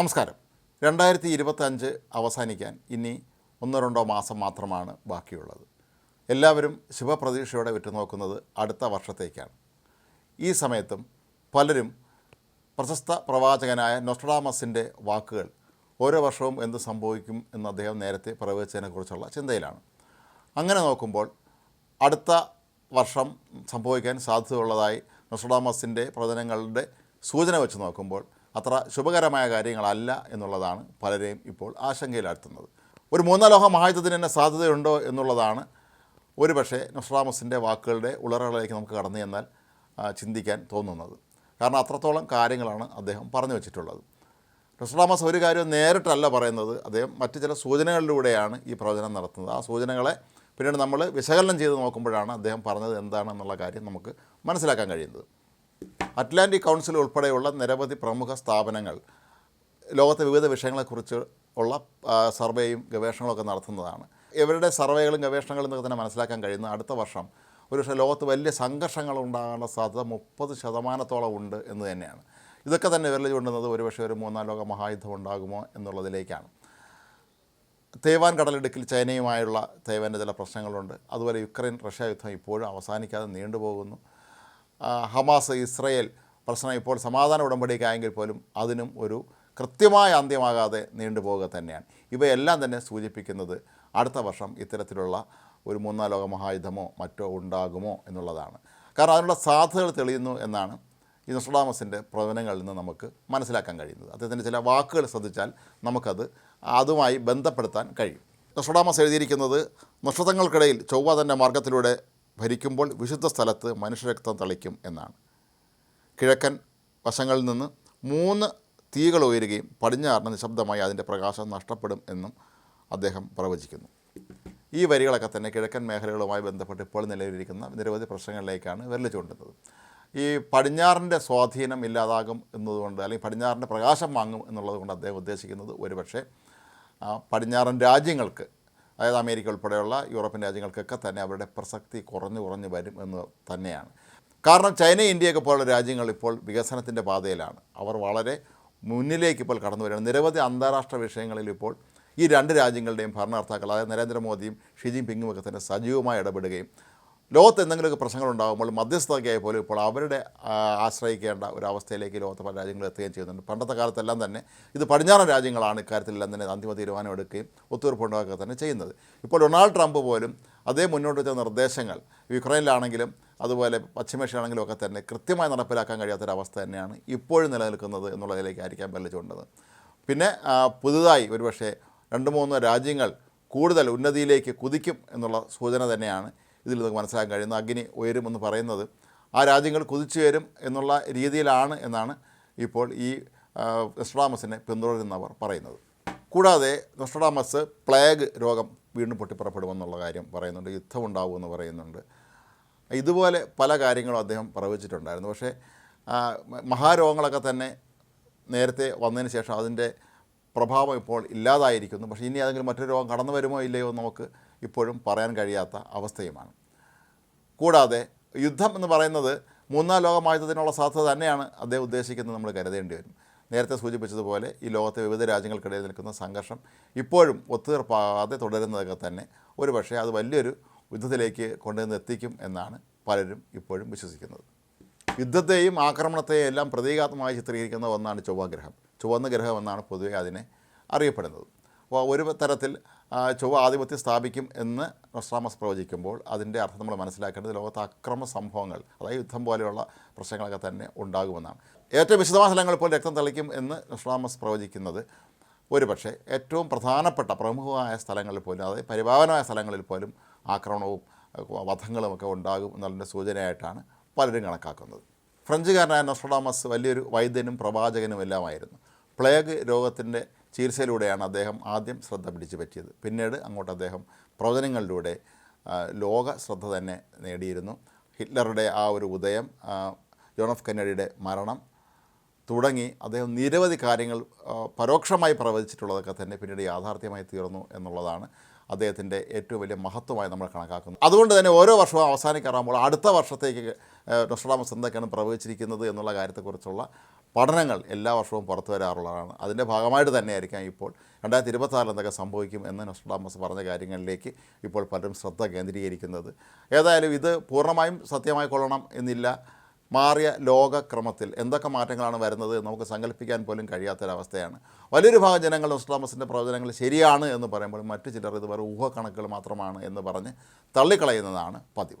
നമസ്കാരം. രണ്ടായിരത്തി ഇരുപത്തഞ്ച് അവസാനിക്കാൻ ഇനി ഒന്നോ രണ്ടോ മാസം മാത്രമാണ് ബാക്കിയുള്ളത്. എല്ലാവരും ശുഭപ്രതീക്ഷയോടെ വിറ്റുനോക്കുന്നത് അടുത്ത വർഷത്തേക്കാണ്. ഈ സമയത്തും പലരും പ്രശസ്ത പ്രവാചകനായ നൊസ്ട്രഡാമസിന്റെ വാക്കുകൾ ഓരോ വർഷവും എന്ത് സംഭവിക്കും എന്ന് അദ്ദേഹം നേരത്തെ പ്രവചിച്ചതിനെക്കുറിച്ചുള്ള ചിന്തയിലാണ്. അങ്ങനെ നോക്കുമ്പോൾ അടുത്ത വർഷം സംഭവിക്കാൻ സാധ്യതയുള്ളതായി നൊസ്ട്രഡാമസിന്റെ പ്രവചനങ്ങളുടെ സൂചന വെച്ച് നോക്കുമ്പോൾ അത്ര ശുഭകരമായ കാര്യങ്ങളല്ല എന്നുള്ളതാണ് പലരെയും ഇപ്പോൾ ആശങ്കയിലാഴ്ത്തുന്നത്. ഒരു മൂന്നാം ലോക മഹായുദ്ധത്തിന് തന്നെ സാധ്യതയുണ്ടോ എന്നുള്ളതാണ് ഒരു പക്ഷേ നൊസ്ട്രാമസിന്റെ വാക്കുകളുടെ ഉളറകളിലേക്ക് നമുക്ക് കടന്നു ചെന്നാൽ ചിന്തിക്കാൻ തോന്നുന്നത്. കാരണം അത്രത്തോളം കാര്യങ്ങളാണ് അദ്ദേഹം പറഞ്ഞു വെച്ചിട്ടുള്ളത്. നൊസ്ട്രാമസ് ഒരു കാര്യം നേരിട്ടല്ല പറയുന്നത് അദ്ദേഹം മറ്റ് ചില സൂചനകളിലൂടെയാണ് ഈ പ്രവചനം നടത്തുന്നത്. ആ സൂചനകളെ പിന്നീട് നമ്മൾ വിശകലനം ചെയ്ത് നോക്കുമ്പോഴാണ് അദ്ദേഹം പറഞ്ഞത് എന്താണെന്നുള്ള കാര്യം നമുക്ക് മനസ്സിലാക്കാൻ കഴിയുന്നത്. അറ്റ്ലാന്റിക് കൗൺസിൽ ഉൾപ്പെടെയുള്ള നിരവധി പ്രമുഖ സ്ഥാപനങ്ങൾ ലോകത്തെ വിവിധ വിഷയങ്ങളെക്കുറിച്ച് ഉള്ള സർവേയും ഗവേഷണങ്ങളൊക്കെ നടത്തുന്നതാണ്. ഇവരുടെ സർവേകളും ഗവേഷണങ്ങളും എന്നൊക്കെ തന്നെ മനസ്സിലാക്കാൻ കഴിയുന്ന അടുത്ത വർഷം ഒരു പക്ഷേ ലോകത്ത് വലിയ സംഘർഷങ്ങൾ ഉണ്ടാകാനുള്ള സാധ്യത മുപ്പത് ശതമാനത്തോളം ഉണ്ട് എന്ന് തന്നെയാണ്. ഇതൊക്കെ തന്നെ വിരൽ ചൂണ്ടുന്നത് ഒരുപക്ഷെ ഒരു മൂന്നാം ലോക മഹായുദ്ധം ഉണ്ടാകുമോ എന്നുള്ളതിലേക്കാണ്. തേവാൻ കടലിടുക്കിൽ ചൈനയുമായുള്ള തേവാന്റെ ചില പ്രശ്നങ്ങളുണ്ട്. അതുപോലെ യുക്രൈൻ റഷ്യ യുദ്ധം ഇപ്പോഴും അവസാനിക്കാതെ നീണ്ടുപോകുന്നു. ഹമാസ് ഇസ്രയേൽ പ്രശ്നം ഇപ്പോൾ സമാധാന ഉടമ്പടിക്കായെങ്കിൽ പോലും അതിനും ഒരു കൃത്യമായ അന്ത്യമാകാതെ നീണ്ടുപോവുക തന്നെയാണ്. ഇവയെല്ലാം തന്നെ സൂചിപ്പിക്കുന്നത് അടുത്ത വർഷം ഇത്തരത്തിലുള്ള ഒരു മൂന്നാം ലോക മഹായുദ്ധമോ മറ്റോ ഉണ്ടാകുമോ എന്നുള്ളതാണ്. കാരണം അതിനുള്ള സാധ്യതകൾ തെളിയുന്നു എന്നാണ് ഈ നൊസ്ട്രാമസിന്റെ പ്രവചനങ്ങളിൽ നിന്ന് നമുക്ക് മനസ്സിലാക്കാൻ കഴിയുന്നത്. അദ്ദേഹത്തിന്റെ ചില വാക്കുകൾ ശ്രദ്ധിച്ചാൽ നമുക്കത് അതുമായി ബന്ധപ്പെടുത്താൻ കഴിയും. നൊസ്ട്രാമസ് എഴുതിയിരിക്കുന്നത് നക്ഷത്രങ്ങൾക്കിടയിൽ ചൊവ്വ തന്റെ മാർഗത്തിലൂടെ ഭരിക്കുമ്പോൾ വിശുദ്ധ സ്ഥലത്ത് മനുഷ്യരക്തം തളിക്കും എന്നാണ്. കിഴക്കൻ വശങ്ങളിൽ നിന്ന് മൂന്ന് തീകൾ ഉയരുകയും പടിഞ്ഞാറിന് നിശബ്ദമായി അതിന്റെ പ്രകാശം നഷ്ടപ്പെടും എന്നും അദ്ദേഹം പ്രവചിക്കുന്നു. ഈ വരികളൊക്കെ തന്നെ കിഴക്കൻ മേഖലകളുമായി ബന്ധപ്പെട്ട് ഇപ്പോൾ നിലവിലിരിക്കുന്ന നിരവധി പ്രശ്നങ്ങളിലേക്കാണ് വിരൽ ചൂണ്ടുന്നത് ഈ പടിഞ്ഞാറിന്റെ സ്വാധീനം ഇല്ലാതാകും എന്നതുകൊണ്ട് അല്ലെങ്കിൽ പടിഞ്ഞാറിന്റെ പ്രകാശം വാങ്ങും എന്നുള്ളത് കൊണ്ട് അദ്ദേഹം ഉദ്ദേശിക്കുന്നത് ഒരുപക്ഷെ പടിഞ്ഞാറൻ രാജ്യങ്ങൾക്ക് അതായത് അമേരിക്ക ഉൾപ്പെടെയുള്ള യൂറോപ്യൻ രാജ്യങ്ങൾക്കൊക്കെ തന്നെ അവരുടെ പ്രസക്തി കുറഞ്ഞു കുറഞ്ഞു വരും എന്ന് തന്നെയാണ്. കാരണം ചൈന ഇന്ത്യയൊക്കെ പോലുള്ള രാജ്യങ്ങൾ ഇപ്പോൾ വികസനത്തിന്റെ പാതയിലാണ്. അവർ വളരെ മുന്നിലേക്ക് ഇപ്പോൾ കടന്നു വരികയാണ്. നിരവധി അന്താരാഷ്ട്ര വിഷയങ്ങളിൽ ഇപ്പോൾ ഈ രണ്ട് രാജ്യങ്ങളുടെയും ഭരണകർത്താക്കൾ അതായത് നരേന്ദ്രമോദിയും ഷി ജിൻ ഒക്കെ തന്നെ സജീവമായി ഇടപെടുകയും ലോകത്ത് എന്തെങ്കിലുമൊക്കെ പ്രശ്നങ്ങളുണ്ടാകുമ്പോൾ മധ്യസ്ഥതയ്ക്കായി പോലും ഇപ്പോൾ അവരുടെ ആശ്രയിക്കേണ്ട ഒരു അവസ്ഥയിലേക്ക് ലോകത്തെ പല രാജ്യങ്ങളും എത്തുകയും ചെയ്യുന്നുണ്ട്. പണ്ടത്തെ കാലത്തെല്ലാം തന്നെ ഇത് പടിഞ്ഞാറൻ രാജ്യങ്ങളാണ് ഇക്കാര്യത്തിലെല്ലാം തന്നെ അന്തിമ തീരുമാനം എടുക്കുകയും ഒത്തുതീർപ്പുണ്ടാക്കുക തന്നെ ചെയ്യുന്നത്. ഇപ്പോൾ ഡൊണാൾഡ് ട്രംപ് പോലും അതേ മുന്നോട്ട് വെച്ച നിർദ്ദേശങ്ങൾ യുക്രൈനിലാണെങ്കിലും അതുപോലെ പശ്ചിമേഷ്യയിലാണെങ്കിലും ഒക്കെ തന്നെ കൃത്യമായി നടപ്പിലാക്കാൻ കഴിയാത്തൊരവസ്ഥ തന്നെയാണ് ഇപ്പോഴും നിലനിൽക്കുന്നത് എന്നുള്ളതിലേക്കായിരിക്കാം പല്ലിച്ചുകൊണ്ടത്. പിന്നെ പുതുതായി ഒരുപക്ഷെ രണ്ട് മൂന്ന് രാജ്യങ്ങൾ കൂടുതൽ ഉന്നതിയിലേക്ക് കുതിക്കും എന്നുള്ള സൂചന തന്നെയാണ് ഇതിൽ നമുക്ക് മനസ്സിലാക്കാൻ കഴിയുന്നു അഗ്നി ഉയരുമെന്ന് പറയുന്നത് ആ രാജ്യങ്ങൾ കുതിച്ചു വരും എന്നുള്ള രീതിയിലാണ് എന്നാണ് ഇപ്പോൾ ഈ നൊസ്ട്രാമസിനെ പിന്തുടരുന്നവർ പറയുന്നത്. കൂടാതെ നൊസ്ട്രാമസ് പ്ലേഗ് രോഗം വീണ്ടും പൊട്ടിപ്പുറപ്പെടുമെന്നുള്ള കാര്യം പറയുന്നുണ്ട് യുദ്ധം ഉണ്ടാവുമെന്ന് പറയുന്നുണ്ട്. ഇതുപോലെ പല കാര്യങ്ങളും അദ്ദേഹം പ്രവചിച്ചിട്ടുണ്ടായിരുന്നു. പക്ഷേ മഹാരോഗങ്ങളൊക്കെ തന്നെ നേരത്തെ വന്നതിന് ശേഷം അതിന്റെ പ്രഭാവം ഇപ്പോൾ ഇല്ലാതായിരിക്കുന്നു. പക്ഷേ ഇനി അതെങ്കിലും മറ്റൊരു രോഗം കടന്നു വരുമോ ഇല്ലയോ നമുക്ക് ഇപ്പോഴും പറയാൻ കഴിയാത്ത അവസ്ഥയുമാണ്. കൂടാതെ യുദ്ധം എന്ന് പറയുന്നത് മൂന്നാം ലോകമായുധത്തിനുള്ള സാധ്യത തന്നെയാണ് അദ്ദേഹം ഉദ്ദേശിക്കുന്നത് നമ്മൾ കരുതേണ്ടി വരും. നേരത്തെ സൂചിപ്പിച്ചതുപോലെ ഈ ലോകത്തെ വിവിധ രാജ്യങ്ങൾക്കിടയിൽ നിൽക്കുന്ന സംഘർഷം ഇപ്പോഴും ഒത്തുതീർപ്പാകാതെ തുടരുന്നതൊക്കെ തന്നെ ഒരു പക്ഷേ അത് വലിയൊരു യുദ്ധത്തിലേക്ക് കൊണ്ടുവന്ന് എത്തിക്കും എന്നാണ് പലരും ഇപ്പോഴും വിശ്വസിക്കുന്നത്. യുദ്ധത്തെയും ആക്രമണത്തെയും എല്ലാം പ്രതീകാത്മകമായി ചിത്രീകരിക്കുന്ന ഒന്നാണ് ചൊവ്വാഗ്രഹം. ചുവന്ന ഗ്രഹം എന്നാണ് പൊതുവെ അതിനെ അറിയപ്പെടുന്നത്. ഒരു തരത്തിൽ ചൊവ്വ ആധിപത്യം സ്ഥാപിക്കും എന്ന് നൊസ്ട്രാമസ് പ്രവചിക്കുമ്പോൾ അതിന്റെ അർത്ഥം നമ്മൾ മനസ്സിലാക്കേണ്ടത് ലോകത്ത് അക്രമ സംഭവങ്ങൾ അതായത് യുദ്ധം പോലെയുള്ള പ്രശ്നങ്ങളൊക്കെ തന്നെ ഉണ്ടാകുമെന്നാണ്. ഏറ്റവും വിശദമായ സ്ഥലങ്ങൾ ഇപ്പോൾ രക്തം തളിക്കും എന്ന് നൊസ്ട്രാമസ് പ്രവചിക്കുന്നത് ഒരുപക്ഷെ ഏറ്റവും പ്രധാനപ്പെട്ട പ്രമുഖമായ സ്ഥലങ്ങളിൽ പോലും അതായത് പരിപാലനമായ സ്ഥലങ്ങളിൽ പോലും ആക്രമണവും വധങ്ങളും ഒക്കെ ഉണ്ടാകും എന്നുള്ളതിന്റെ സൂചനയായിട്ടാണ് പലരും കണക്കാക്കുന്നത്. ഫ്രഞ്ചുകാരനായ നൊസ്ട്രാമസ് വലിയൊരു വൈദ്യനും പ്രവാചകനും എല്ലാമായിരുന്നു പ്ലേഗ് രോഗത്തിന്റെ ചികിത്സയിലൂടെയാണ് അദ്ദേഹം ആദ്യം ശ്രദ്ധ പിടിച്ചു പറ്റിയത്. പിന്നീട് അങ്ങോട്ട് അദ്ദേഹം പ്രവചനങ്ങളിലൂടെ ലോക ശ്രദ്ധ തന്നെ നേടിയിരുന്നു. ഹിറ്റ്ലറുടെ ആ ഒരു ഉദയം ജോൺ എഫ് കെന്നഡിയുടെ മരണം തുടങ്ങി അദ്ദേഹം നിരവധി കാര്യങ്ങൾ പരോക്ഷമായി പ്രവചിച്ചിട്ടുള്ളതൊക്കെ തന്നെ പിന്നീട് യാഥാർത്ഥ്യമായി തീർന്നു എന്നുള്ളതാണ് അദ്ദേഹത്തിന്റെ ഏറ്റവും വലിയ മഹത്വമായി നമ്മൾ കണക്കാക്കുന്നത്. അതുകൊണ്ട് തന്നെ ഓരോ വർഷവും അവസാനിക്കാറാകുമ്പോൾ അടുത്ത വർഷത്തേക്ക് നൊസ്ട്രാമസ് എന്തൊക്കെയാണ് പ്രവചിച്ചിരിക്കുന്നത് എന്നുള്ള കാര്യത്തെക്കുറിച്ചുള്ള പഠനങ്ങൾ എല്ലാ വർഷവും പുറത്തു വരാറുള്ളതാണ്. അതിന്റെ ഭാഗമായിട്ട് തന്നെയായിരിക്കാം ഇപ്പോൾ രണ്ടായിരത്തി ഇരുപത്താറിൽ എന്തൊക്കെ സംഭവിക്കും എന്ന് നൊസ്ട്രാമസ് പറഞ്ഞ കാര്യങ്ങളിലേക്ക് ഇപ്പോൾ പലരും ശ്രദ്ധ കേന്ദ്രീകരിക്കുന്നത്. ഏതായാലും ഇത് പൂർണമായും സത്യമായി കൊള്ളണം എന്നില്ല. മാറിയ ലോകക്രമത്തിൽ എന്തൊക്കെ മാറ്റങ്ങളാണ് വരുന്നത് നമുക്ക് സങ്കല്പിക്കാൻ പോലും കഴിയാത്തൊരവസ്ഥയാണ്. വലിയൊരു ഭാഗം ജനങ്ങൾ നൊസ്ട്രാമസിന്റെ പ്രവചനങ്ങൾ ശരിയാണ് എന്ന് പറയുമ്പോൾ മറ്റു ചിലർ ഇത് വെറും ഊഹക്കണക്കുകൾ മാത്രമാണ് എന്ന് പറഞ്ഞ് തള്ളിക്കളയുന്നതാണ് പതിവ്.